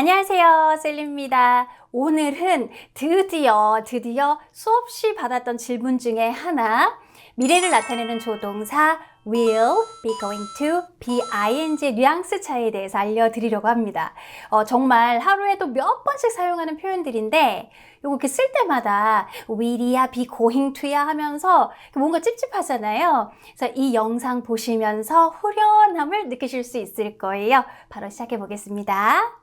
안녕하세요. 셀리입니다. 오늘은 드디어, 드디어 수없이 받았던 질문 중에 하나, 미래를 나타내는 조동사 will be going to be ing의 뉘앙스 차이에 대해서 알려드리려고 합니다. 어, 정말 하루에도 몇 번씩 사용하는 표현들인데, 요거 이렇게 쓸 때마다 will이야, be going to야 하면서 뭔가 찝찝하잖아요. 그래서 이 영상 보시면서 후련함을 느끼실 수 있을 거예요. 바로 시작해 보겠습니다.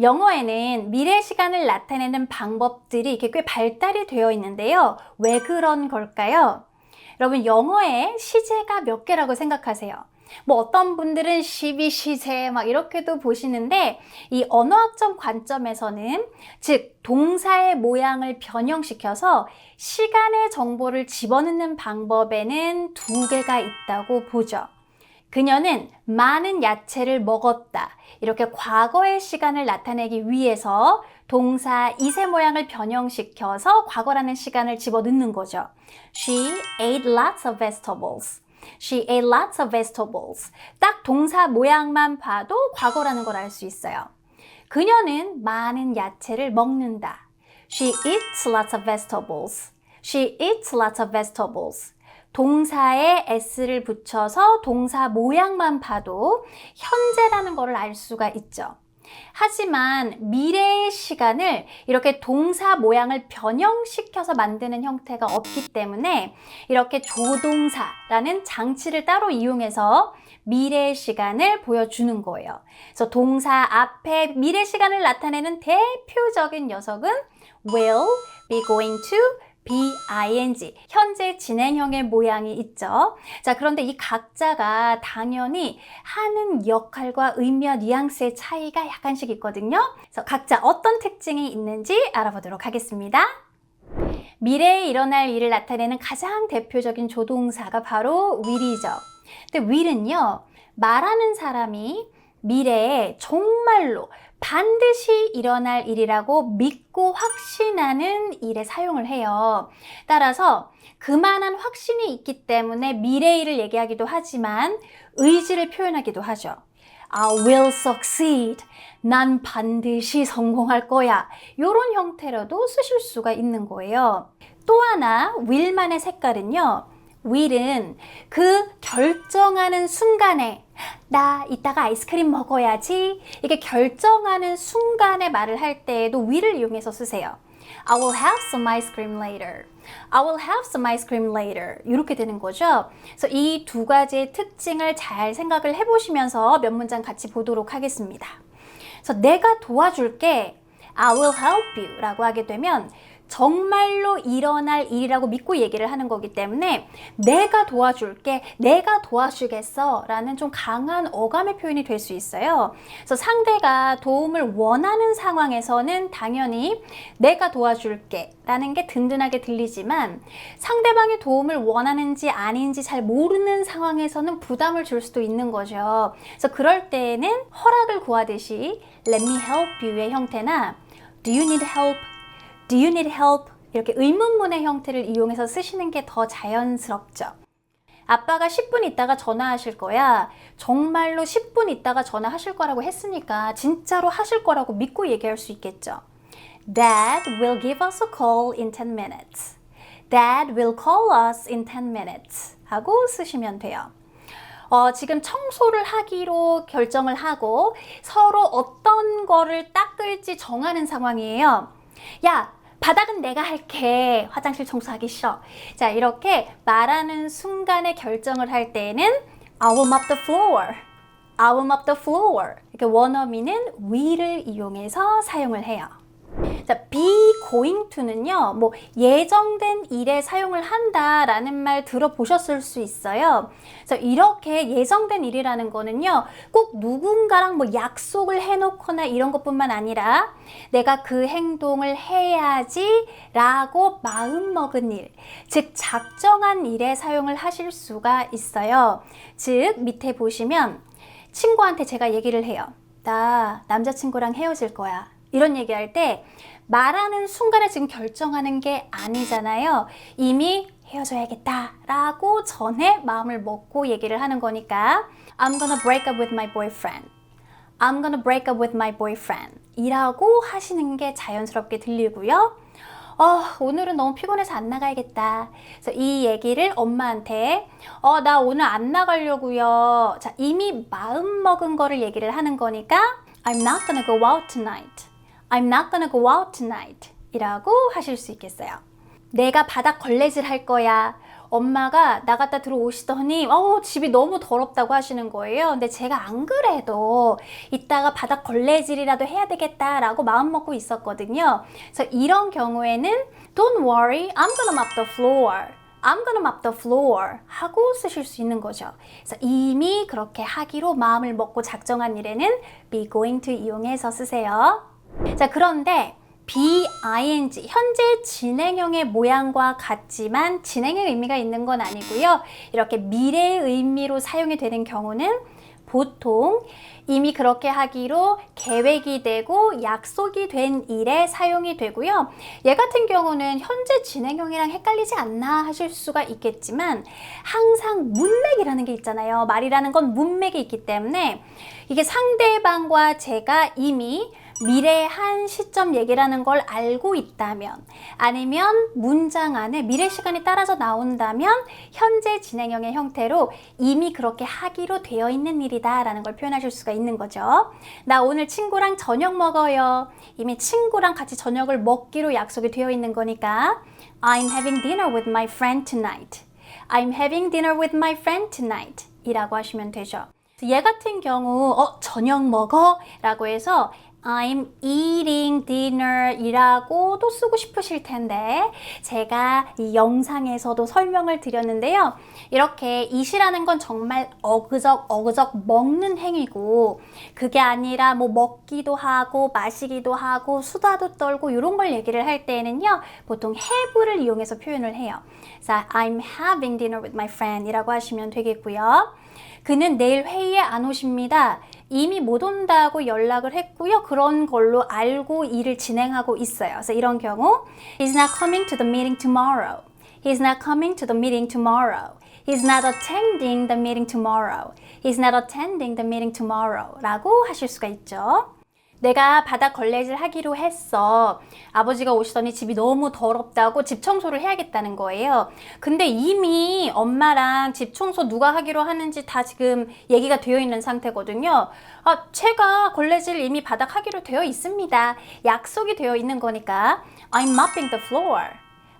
영어에는 미래 시간을 나타내는 방법들이 이렇게 꽤 발달이 되어 있는데요. 왜 그런 걸까요? 여러분, 영어에 시제가 몇 개라고 생각하세요? 뭐 어떤 분들은 12시제 막 이렇게도 보시는데 이 언어학적 관점에서는 즉 동사의 모양을 변형시켜서 시간의 정보를 집어넣는 방법에는 두 개가 있다고 보죠. 그녀는 많은 야채를 먹었다. 이렇게 과거의 시간을 나타내기 위해서 동사 이세 모양을 변형시켜서 과거라는 시간을 집어넣는 거죠. She ate lots of vegetables. She ate lots of vegetables. 딱 동사 모양만 봐도 과거라는 걸 알 수 있어요. 그녀는 많은 야채를 먹는다. She eats lots of vegetables. She eats lots of vegetables. 동사에 s를 붙여서 동사 모양만 봐도 현재라는 것을 알 수가 있죠. 하지만 미래의 시간을 이렇게 동사 모양을 변형시켜서 만드는 형태가 없기 때문에 이렇게 조동사라는 장치를 따로 이용해서 미래의 시간을 보여주는 거예요. 그래서 동사 앞에 미래 시간을 나타내는 대표적인 녀석은 will be going to BING, 현재 진행형의 모양이 있죠. 자, 그런데 이 각자가 당연히 하는 역할과 의미와 뉘앙스의 차이가 약간씩 있거든요. 그래서 각자 어떤 특징이 있는지 알아보도록 하겠습니다. 미래에 일어날 일을 나타내는 가장 대표적인 조동사가 바로 will이죠. 근데 will은요, 말하는 사람이 미래에 정말로 반드시 일어날 일이라고 믿고 확신하는 일에 사용을 해요. 따라서 그만한 확신이 있기 때문에 미래일을 얘기하기도 하지만 의지를 표현하기도 하죠. I will succeed. 난 반드시 성공할 거야. 이런 형태로도 쓰실 수가 있는 거예요. 또 하나, will만의 색깔은요. Will은 그 결정하는 순간에 나 이따가 아이스크림 먹어야지 이게 결정하는 순간에 말을 할 때에도 will을 이용해서 쓰세요. I will have some ice cream later. I will have some ice cream later. 이렇게 되는 거죠. 그래서 이 두 가지의 특징을 잘 생각을 해보시면서 몇 문장 같이 보도록 하겠습니다. 그래서 내가 도와줄게. I will help you 라고 하게 되면 정말로 일어날 일이라고 믿고 얘기를 하는 거기 때문에 내가 도와줄게, 내가 도와주겠어 라는 좀 강한 어감의 표현이 될 수 있어요. 그래서 상대가 도움을 원하는 상황에서는 당연히 내가 도와줄게 라는 게 든든하게 들리지만 상대방이 도움을 원하는지 아닌지 잘 모르는 상황에서는 부담을 줄 수도 있는 거죠. 그래서 그럴 때에는 허락을 구하듯이 let me help you의 형태나 do you need help Do you need help? 이렇게 의문문의 형태를 이용해서 쓰시는 게 더 자연스럽죠. 아빠가 10분 있다가 전화하실 거야. 정말로 10분 있다가 전화하실 거라고 했으니까 진짜로 하실 거라고 믿고 얘기할 수 있겠죠. Dad will give us a call in 10 minutes. Dad will call us in 10 minutes. 하고 쓰시면 돼요. 어, 지금 청소를 하기로 결정을 하고 서로 어떤 거를 닦을지 정하는 상황이에요. 야, 바닥은 내가 할게. 화장실 청소하기 싫어. 자, 이렇게 말하는 순간에 결정을 할 때에는 I will mop the floor. I will mop the floor. 이렇게 원어민은 will을 이용해서 사용을 해요. 자, be going to는요, 뭐, 예정된 일에 사용을 한다라는 말 들어보셨을 수 있어요. 그래서 이렇게 예정된 일이라는 거는요, 꼭 누군가랑 뭐 약속을 해놓거나 이런 것뿐만 아니라 내가 그 행동을 해야지 라고 마음먹은 일, 즉, 작정한 일에 사용을 하실 수가 있어요. 즉, 밑에 보시면 친구한테 제가 얘기를 해요. 나 남자친구랑 헤어질 거야. 이런 얘기할 때 말하는 순간에 지금 결정하는 게 아니잖아요. 이미 헤어져야겠다 라고 전에 마음을 먹고 얘기를 하는 거니까 I'm gonna break up with my boyfriend. I'm gonna break up with my boyfriend. 이라고 하시는 게 자연스럽게 들리고요. 어, 오늘은 너무 피곤해서 안 나가야겠다. 그래서 이 얘기를 엄마한테, 어, 나 오늘 안 나가려고요. 자, 이미 마음 먹은 거를 얘기를 하는 거니까, I'm not gonna go out tonight. I'm not gonna go out tonight. 이라고 하실 수 있겠어요. 내가 바닥 걸레질 할 거야. 엄마가 나갔다 들어오시더니 어 집이 너무 더럽다고 하시는 거예요. 근데 제가 안 그래도 이따가 바닥 걸레질이라도 해야 되겠다라고 마음 먹고 있었거든요. 그래서 이런 경우에는 Don't worry, I'm gonna mop the floor. I'm gonna mop the floor 하고 쓰실 수 있는 거죠. 그래서 이미 그렇게 하기로 마음을 먹고 작정한 일에는 be going to 이용해서 쓰세요. 자, 그런데 BING 현재 진행형의 모양과 같지만 진행의 의미가 있는 건 아니고요. 이렇게 미래의 의미로 사용이 되는 경우는 보통 이미 그렇게 하기로 계획이 되고 약속이 된 일에 사용이 되고요. 얘 같은 경우는 현재 진행형이랑 헷갈리지 않나 하실 수가 있겠지만 항상 문맥이라는 게 있잖아요. 말이라는 건 문맥이 있기 때문에 이게 상대방과 제가 이미 미래의 한 시점 얘기라는 걸 알고 있다면 아니면 문장 안에 미래 시간이 따라서 나온다면 현재 진행형의 형태로 이미 그렇게 하기로 되어 있는 일이다 라는 걸 표현하실 수가 있는 거죠. 나 오늘 친구랑 저녁 먹어요. 이미 친구랑 같이 저녁을 먹기로 약속이 되어 있는 거니까 I'm having dinner with my friend tonight. I'm having dinner with my friend tonight. 이라고 하시면 되죠. 얘 같은 경우 어 저녁 먹어 라고 해서 I'm eating dinner 이라고 또 쓰고 싶으실 텐데 제가 이 영상에서도 설명을 드렸는데요. 이렇게 eat이라는 건 정말 어그적 어그적 먹는 행위고 그게 아니라 뭐 먹기도 하고 마시기도 하고 수다도 떨고 이런 걸 얘기를 할 때에는요. 보통 have를 이용해서 표현을 해요. 자, I'm having dinner with my friend 이라고 하시면 되겠고요. 그는 내일 회의에 안 오십니다. 이미 못 온다고 연락을 했고요. 그런 걸로 알고 일을 진행하고 있어요. 그래서 이런 경우 He's not coming to the meeting tomorrow. He's not coming to the meeting tomorrow. He's not attending the meeting tomorrow. He's not attending the meeting tomorrow. 라고 하실 수가 있죠. 내가 바닥 걸레질 하기로 했어. 아버지가 오시더니 집이 너무 더럽다고 집 청소를 해야겠다는 거예요. 근데 이미 엄마랑 집 청소 누가 하기로 하는지 다 지금 얘기가 되어 있는 상태거든요. 아, 제가 걸레질 이미 바닥 하기로 되어 있습니다. 약속이 되어 있는 거니까 I'm mopping the floor.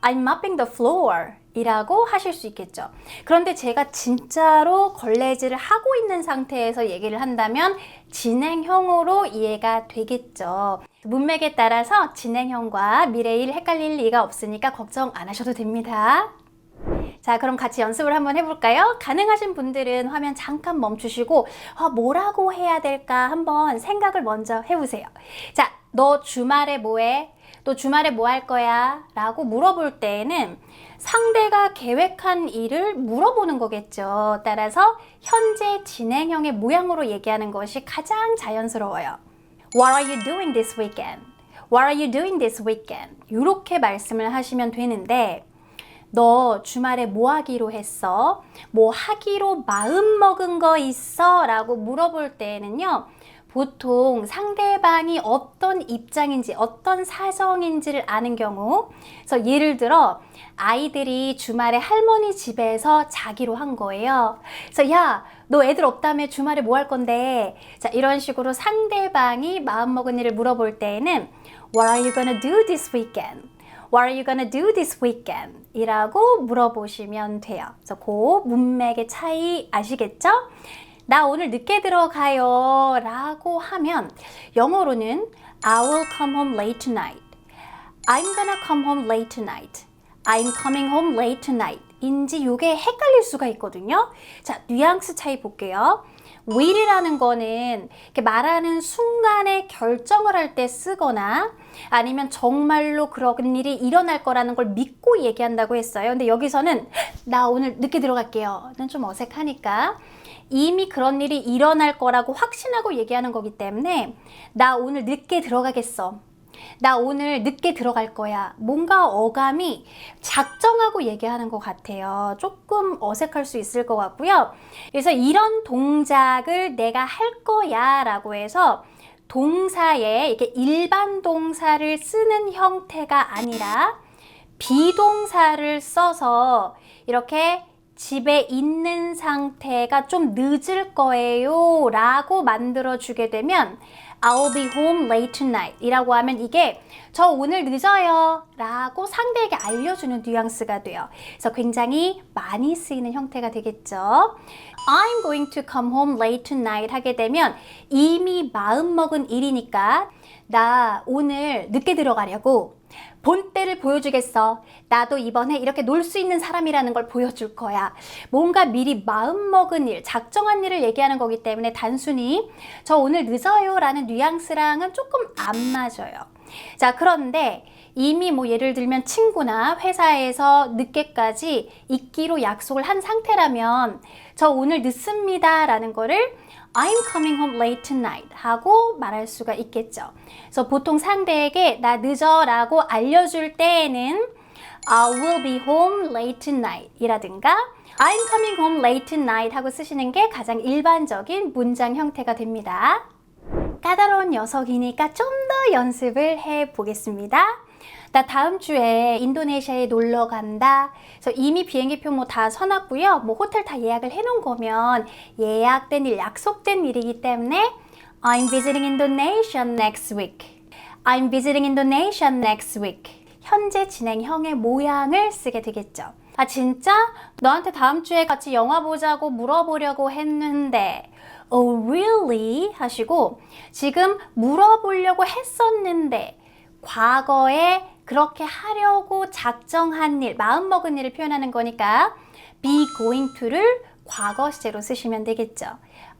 I'm mopping the floor. 이라고 하실 수 있겠죠. 그런데 제가 진짜로 걸레질을 하고 있는 상태에서 얘기를 한다면 진행형으로 이해가 되겠죠. 문맥에 따라서 진행형과 미래일 헷갈릴 리가 없으니까 걱정 안 하셔도 됩니다. 자, 그럼 같이 연습을 한번 해볼까요? 가능하신 분들은 화면 잠깐 멈추시고, 아, 뭐라고 해야 될까 한번 생각을 먼저 해보세요. 자, 너 주말에 뭐해? 너 주말에 뭐 할 거야? 라고 물어볼 때에는 상대가 계획한 일을 물어보는 거겠죠. 따라서 현재 진행형의 모양으로 얘기하는 것이 가장 자연스러워요. What are you doing this weekend? What are you doing this weekend? 이렇게 말씀을 하시면 되는데 너 주말에 뭐 하기로 했어? 뭐 하기로 마음 먹은 거 있어? 라고 물어볼 때에는요. 보통 상대방이 어떤 입장인지 어떤 사정인지를 아는 경우 그래서 예를 들어 아이들이 주말에 할머니 집에서 자기로 한 거예요. 그래서 야, 너 애들 없다며 주말에 뭐 할 건데? 자, 이런 식으로 상대방이 마음먹은 일을 물어볼 때에는 What are you gonna do this weekend? What are you gonna do this weekend? 이라고 물어보시면 돼요. 그래서 그 문맥의 차이 아시겠죠? 나 오늘 늦게 들어가요 라고 하면 영어로는 I will come home late tonight. I'm gonna come home late tonight. I'm coming home late tonight. 인지 요게 헷갈릴 수가 있거든요. 자, 뉘앙스 차이 볼게요. will이라는 거는 이렇게 말하는 순간에 결정을 할 때 쓰거나 아니면 정말로 그런 일이 일어날 거라는 걸 믿고 얘기한다고 했어요. 근데 여기서는 나 오늘 늦게 들어갈게요. 좀 어색하니까 이미 그런 일이 일어날 거라고 확신하고 얘기하는 거기 때문에 나 오늘 늦게 들어가겠어. 나 오늘 늦게 들어갈 거야. 뭔가 어감이 작정하고 얘기하는 것 같아요. 조금 어색할 수 있을 것 같고요. 그래서 이런 동작을 내가 할 거야 라고 해서 동사에 이렇게 일반 동사를 쓰는 형태가 아니라 비동사를 써서 이렇게 집에 있는 상태가 좀 늦을 거예요 라고 만들어 주게 되면 I'll be home late tonight 이라고 하면 이게 저 오늘 늦어요 라고 상대에게 알려주는 뉘앙스가 돼요. 그래서 굉장히 많이 쓰이는 형태가 되겠죠. I'm going to come home late tonight 하게 되면 이미 마음먹은 일이니까 나 오늘 늦게 들어가려고 본때를 보여주겠어. 나도 이번에 이렇게 놀 수 있는 사람이라는 걸 보여줄 거야. 뭔가 미리 마음먹은 일, 작정한 일을 얘기하는 거기 때문에 단순히 저 오늘 늦어요 라는 뉘앙스랑은 조금 안 맞아요. 자, 그런데 이미 뭐 예를 들면 친구나 회사에서 늦게까지 있기로 약속을 한 상태라면 저 오늘 늦습니다 라는 거를 I'm coming home late tonight 하고 말할 수가 있겠죠. 그래서 보통 상대에게 나 늦어 라고 알려줄 때에는 I will be home late tonight 이라든가 I'm coming home late tonight 하고 쓰시는 게 가장 일반적인 문장 형태가 됩니다. 까다로운 녀석이니까 좀 더 연습을 해 보겠습니다. 나 다음 주에 인도네시아에 놀러 간다. 그래서 이미 비행기표 뭐다 서놨고요. 뭐 호텔 다 예약을 해 놓은 거면 예약된 일, 약속된 일이기 때문에 I'm visiting Indonesia next week. I'm visiting Indonesia next week. 현재 진행형의 모양을 쓰게 되겠죠. 아, 진짜? 너한테 다음 주에 같이 영화 보자고 물어보려고 했는데. Oh, really? 하시고, 지금 물어보려고 했었는데, 과거에 그렇게 하려고 작정한 일, 마음먹은 일을 표현하는 거니까, be going to를 과거 시제로 쓰시면 되겠죠.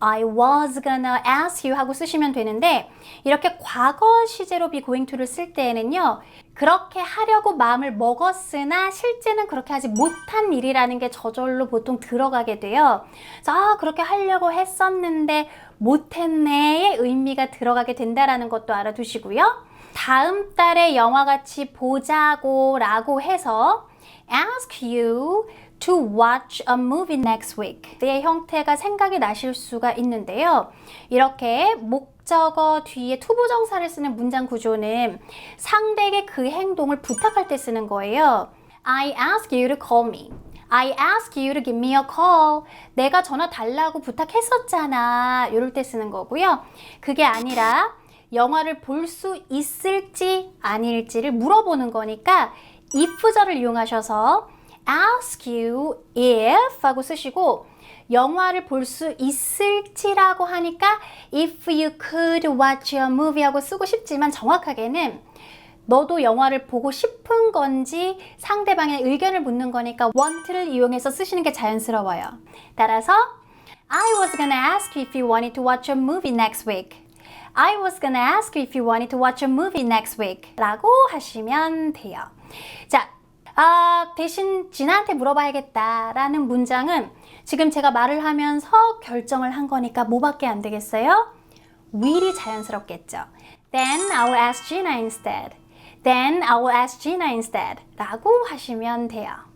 I was gonna ask you 하고 쓰시면 되는데 이렇게 과거 시제로 be going to를 쓸 때에는요 그렇게 하려고 마음을 먹었으나 실제는 그렇게 하지 못한 일이라는 게 저절로 보통 들어가게 돼요. 아 그렇게 하려고 했었는데 못했네의 의미가 들어가게 된다라는 것도 알아두시고요. 다음 달에 영화 같이 보자고 라고 해서 ask you to watch a movie next week. 의 형태가 생각이 나실 수가 있는데요. 이렇게 목적어 뒤에 투부정사를 쓰는 문장 구조는 상대에게 그 행동을 부탁할 때 쓰는 거예요. I ask you to call me. I ask you to give me a call. 내가 전화 달라고 부탁했었잖아. 이럴 때 쓰는 거고요. 그게 아니라 영화를 볼 수 있을지 아닐지를 물어보는 거니까 if절을 이용하셔서 ask you if 하고 쓰시고 영화를 볼 수 있을지라고 하니까 if you could watch a movie 하고 쓰고 싶지만 정확하게는 너도 영화를 보고 싶은 건지 상대방의 의견을 묻는 거니까 want를 이용해서 쓰시는 게 자연스러워요. 따라서 I was gonna ask you if you wanted to watch a movie next week. I was gonna ask you if you wanted to watch a movie next week. 라고 하시면 돼요. 자, 아, 대신 진아한테 물어봐야겠다 라는 문장은 지금 제가 말을 하면서 결정을 한 거니까 뭐밖에 안 되겠어요? will이 자연스럽겠죠. Then I will ask Gina instead. Then I will ask Gina instead. 라고 하시면 돼요.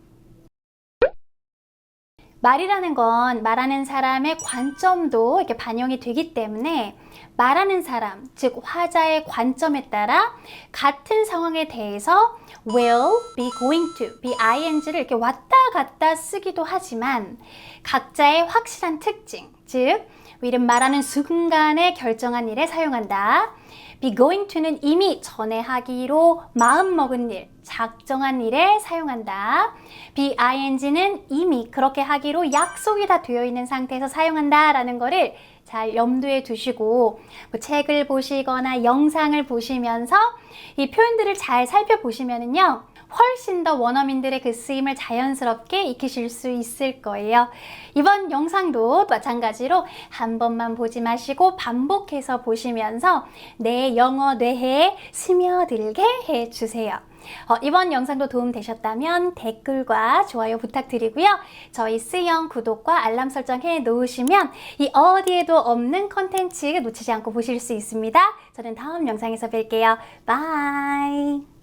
말이라는 건 말하는 사람의 관점도 이렇게 반영이 되기 때문에 말하는 사람, 즉 화자의 관점에 따라 같은 상황에 대해서 will, be going to, be ing를 이렇게 왔다 갔다 쓰기도 하지만 각자의 확실한 특징, 즉 will은 말하는 순간에 결정한 일에 사용한다. be going to는 이미 전에 하기로 마음먹은 일, 작정한 일에 사용한다. be ing는 이미 그렇게 하기로 약속이 다 되어 있는 상태에서 사용한다 라는 거를 잘 염두에 두시고 뭐 책을 보시거나 영상을 보시면서 이 표현들을 잘 살펴보시면은요. 훨씬 더 원어민들의 그 쓰임을 자연스럽게 익히실 수 있을 거예요. 이번 영상도 마찬가지로 한 번만 보지 마시고 반복해서 보시면서 내 영어 뇌에 스며들게 해주세요. 어, 이번 영상도 도움 되셨다면 댓글과 좋아요 부탁드리고요. 저희 쓰영 구독과 알람 설정 해 놓으시면 이 어디에도 없는 컨텐츠 놓치지 않고 보실 수 있습니다. 저는 다음 영상에서 뵐게요. 바이.